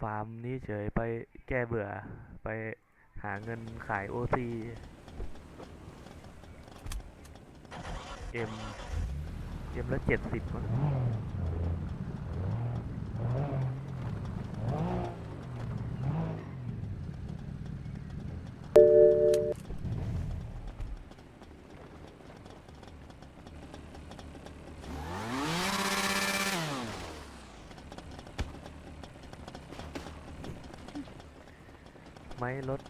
ฟาร์มนี้เฉยไปแก้เบื่อ ไปหาเงินขายโอซีเอ็มเอ็มละเจ็ดสิบมั้ง ไม้รถ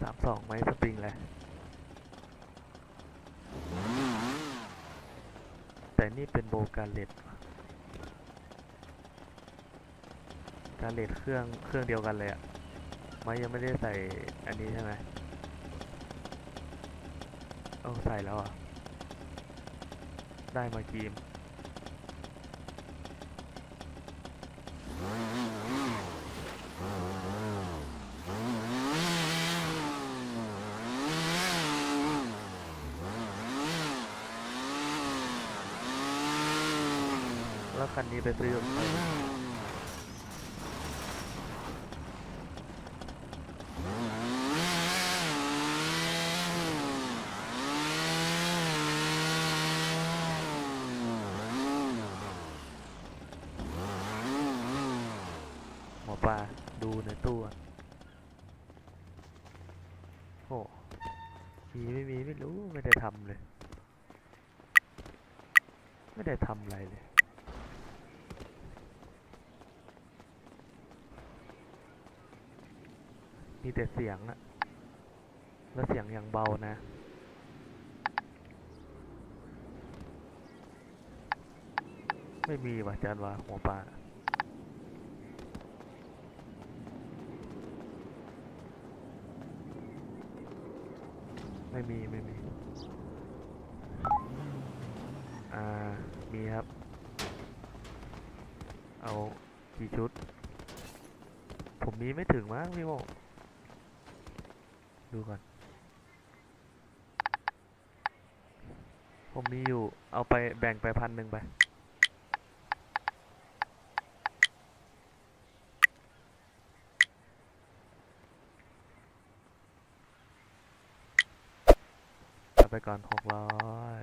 สามสองไม้สปริงแหละแต่นี่เป็นโบการเลตการเลตเครื่องเครื่องเดียวกันเลยอะไม้ยังไม่ได้ใส่อันนี้ใช่ไหมเอาใส่แล้วอะ ได้มากีม แล้วคันนี้ไปซื้อกับใครมาหมอปลาดูในตู้อะโอ้มีไม่มีไม่รู้ไม่ได้ทำเลย ไม่ได้ทำอะไรเลย มีแต่เสียงอะแล้วเสียงอย่างเบานะ ไม่มีว่ะจานวาหัวปลาไม่มี ไม่มี อ่า มีครับ เอากี่ชุด ผมมีไม่ถึงมั้งพี่โม ดูก่อน ผมมีอยู่ เอาไปแบ่งไปพันหนึ่งไป ไปก่อนหกร้อย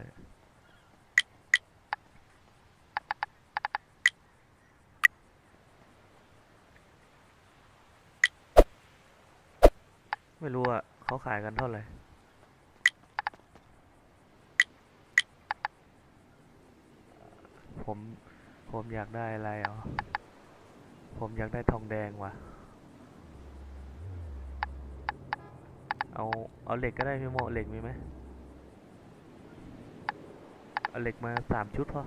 ไม่รู้อะ เขาขายกันเท่าไหร่ผม ผมอยากได้อะไรอ๋อผมอยากได้ทองแดงว่ะ เอา เอาเหล็กก็ได้พี่โมเหล็กมีไหมเอาเหล็กมาสามชุดพอ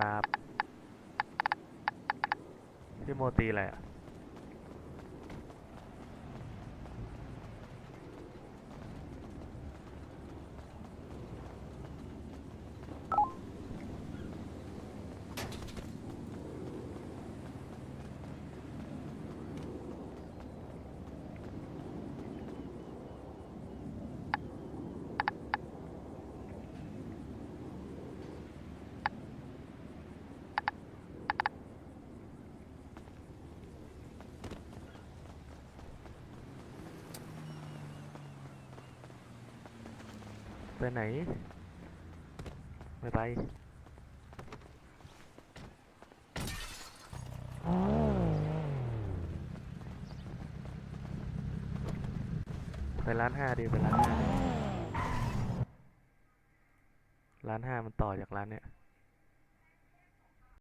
ครับพี่โมตีอะไรอะ ไปไหน ไม่ไปไปร้านห้าดีไปร้านห้าร้านห้ามันต่อจากร้านเนี้ย